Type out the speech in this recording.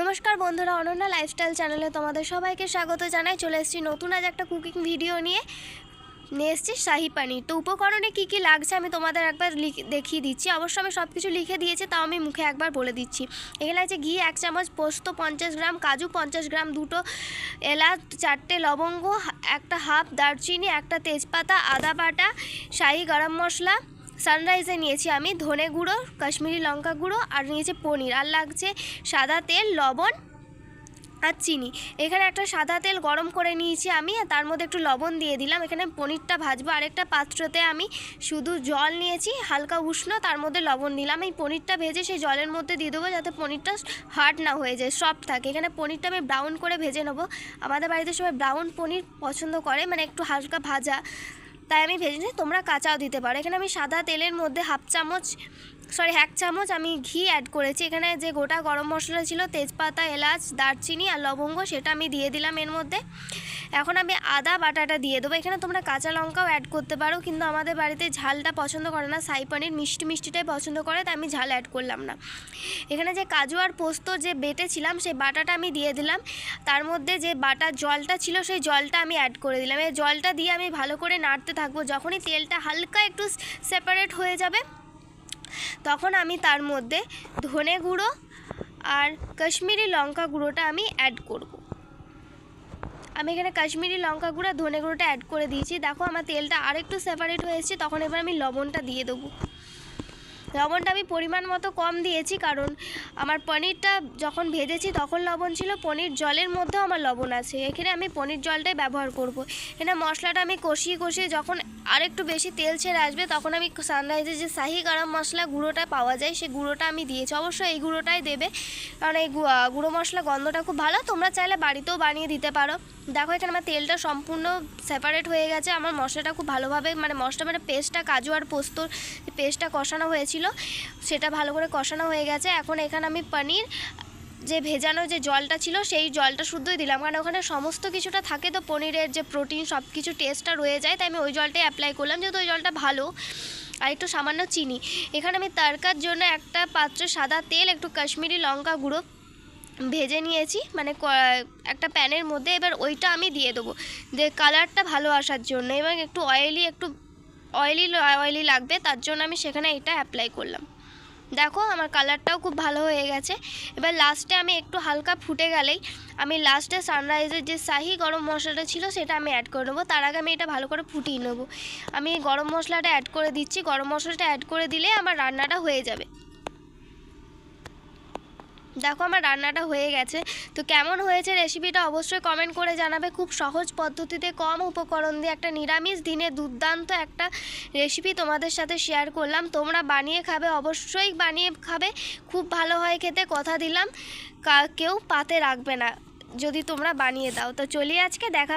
নমস্কার বন্ধুরা, অনন্যা লাইফস্টাইল চ্যানেলে তোমাদের সবাইকে স্বাগত জানাই। চলে এসেছি নতুন আজ একটা কুকিং ভিডিও নিয়ে। নিয়ে এসেছি শাহি পানির। তো উপকরণে কী কী লাগছে আমি তোমাদের একবার দেখিয়ে দিচ্ছি। অবশ্য আমি সব কিছু লিখে দিয়েছি, তাও আমি মুখে একবার বলে দিচ্ছি। এখানে আছে ঘি, এক চামচ পোস্ত, পঞ্চাশ গ্রাম কাজু, পঞ্চাশ গ্রাম দুটো এলাচ, চারটে লবঙ্গ, একটা হাফ দারচিনি, একটা তেজপাতা, আদা বাটা, শাহি গরম মশলা সানরাইজে নিয়েছি আমি ধনে গুঁড়ো, কাশ্মীরি লঙ্কা গুঁড়ো আর নিয়েছি পনির। আর লাগছে সাদা তেল, লবণ আর চিনি। এখানে একটা সাদা তেল গরম করে নিয়েছি আমি তার মধ্যে একটু লবণ দিয়ে দিলাম। এখানে পনিরটা ভাজবো, আরেকটা পাত্রতে আমি শুধু জল নিয়েছি, হালকা উষ্ণ, তার মধ্যে লবণ দিলাম। এই পনিরটা ভেজে সেই জলের মধ্যে দিয়ে দেবো যাতে পনিরটা হার্ড না হয়ে যায়, সফট থাকে। এখানে পনিরটা আমি ব্রাউন করে ভেজে নেব। আমাদের বাড়িতে সবাই ব্রাউন পনির পছন্দ করে মানে একটু হালকা ভাজা। তাই আমি ভেজে নিয়ে তোমরা কাঁচাও দিতে পারো। এখানে আমি সাদা তেলের মধ্যে হাফ চামচ সরি এক চামচ আমি ঘি অ্যাড করেছি। এখানে যে গোটা গরম মশলা ছিল, তেজপাতা, এলাচ, দারচিনি আর লবঙ্গ, সেটা আমি দিয়ে দিলাম এর মধ্যে। এখন আমি আদা, বাটাটা দিয়ে দেবো। এখানে তোমরা কাঁচা লঙ্কাও অ্যাড করতে পারো, কিন্তু আমাদের বাড়িতে ঝালটা পছন্দ করে না। সাই পানির মিষ্টি মিষ্টিটাই পছন্দ করে, তাই আমি ঝাল অ্যাড করলাম না। এখানে যে কাজু আর পোস্ত যে বেটেছিলাম, সেই বাটাটা আমি দিয়ে দিলাম। তার মধ্যে যে বাটার জলটা ছিল, সেই জলটা আমি অ্যাড করে দিলাম। এই জলটা দিয়ে আমি ভালো করে নাড়তে থাকব। যখনই তেলটা হালকা একটু সেপারেট হয়ে যাবে, তখন আমি তার মধ্যে ধনে গুঁড়ো আর কাশ্মীরি লঙ্কা গুঁড়োটা আমি অ্যাড করব। আমি এখানে কাশ্মীরি লঙ্কা গুঁড়া ধনে গুঁড়োটা অ্যাড করে দিয়েছি। দেখো, আমার তেলটা আরেকটু সেপারেট হয়েছে তখন এবার আমি লবণটা দিয়ে দেবো। লবণটা আমি পরিমাণ মতো কম দিয়েছি, কারণ আমার পনিরটা যখন ভেজেছি তখন লবণ ছিল, পনির জলের মধ্যেও আমার লবণ আছে। এখানে আমি পনির জলটাই ব্যবহার করব। এখানে মশলাটা আমি কষিয়ে কষিয়ে যখন আরেকটু বেশি তেল ছেড়ে আসবে, তখন আমি সানরাইজের যে শাহি গরম মশলা গুঁড়োটা পাওয়া যায় সেই গুঁড়োটা আমি দিয়েছি। অবশ্যই এই গুঁড়োটাই দেবে, কারণ এই গুঁড়ো মশলা গন্ধটা খুব ভালো। তোমরা চাইলে বাড়িতেও বানিয়ে দিতে পারো। দেখো, এখানে আমার তেলটা সম্পূর্ণ সেপারেট হয়ে গেছে। আমার মশলাটা খুব ভালোভাবে মানে মশলা মানে পেস্টটা কাজু আর পোস্তর পেস্টটা কষানো হয়েছিল। সেটা ভালো করে কষানো হয়ে গেছে। এখন এখানে আমি পনির, যে ভেজানো যে জলটা ছিল, সেই জলটা শুদ্ধই দিলাম। কারণ ওখানে সমস্ত কিছুটা থাকে তো, পনিরের যে প্রোটিন সব কিছু টেস্টটা রয়ে যায়। তাই আমি ওই জলটাই অ্যাপ্লাই করলাম, যেহেতু ওই জলটা ভালো। আর একটু সামান্য চিনি। এখানে আমি তারকার জন্য একটা পাত্রে সাদা তেল, একটু কাশ্মীরি লঙ্কা গুঁড়ো ভেজে নিয়েছি। মানে একটা প্যানের মধ্যে। এবার ওইটা আমি দিয়ে দেবো। যে কালারটা ভালো আসার জন্য। এবং একটু অয়েলি একটু অয়েলি অয়েলি লাগবে, তার জন্য আমি সেখানে এটা অ্যাপ্লাই করলাম। দেখো, আমার কালারটাও খুব ভালো হয়ে গেছে। এবার লাস্টে আমি একটু হালকা ফুটে গেলেই আমি লাস্টে সানরাইজের যে শাহি গরম মশলাটা ছিল, সেটা আমি অ্যাড করে নেব। তার আগে আমি এটা ভালো করে ফুটিয়ে নেব। আমি গরম মশলাটা অ্যাড করে দিচ্ছি। গরম মশলাটা অ্যাড করে দিলে আমার রান্নাটা হয়ে যাবে। দেখো আমার রান্নাটা হয়ে গেছে। তো কেমন হয়েছে রেসিপিটা অবশ্যই কমেন্ট করে জানাবে। খুব সহজ পদ্ধতিতে কম উপকরণ দিয়ে একটা নিরামিষ দিনে দুর্দান্ত একটা রেসিপি তোমাদের সাথে শেয়ার করলাম। তোমরা বানিয়ে খাবে, অবশ্যই বানিয়ে খাবে। খুব ভালো হয় খেতে, কথা দিলাম। কেউ পাতে রাখবে না। যদি তোমরা বানিয়ে দাও। তো চলি আজকে, দেখা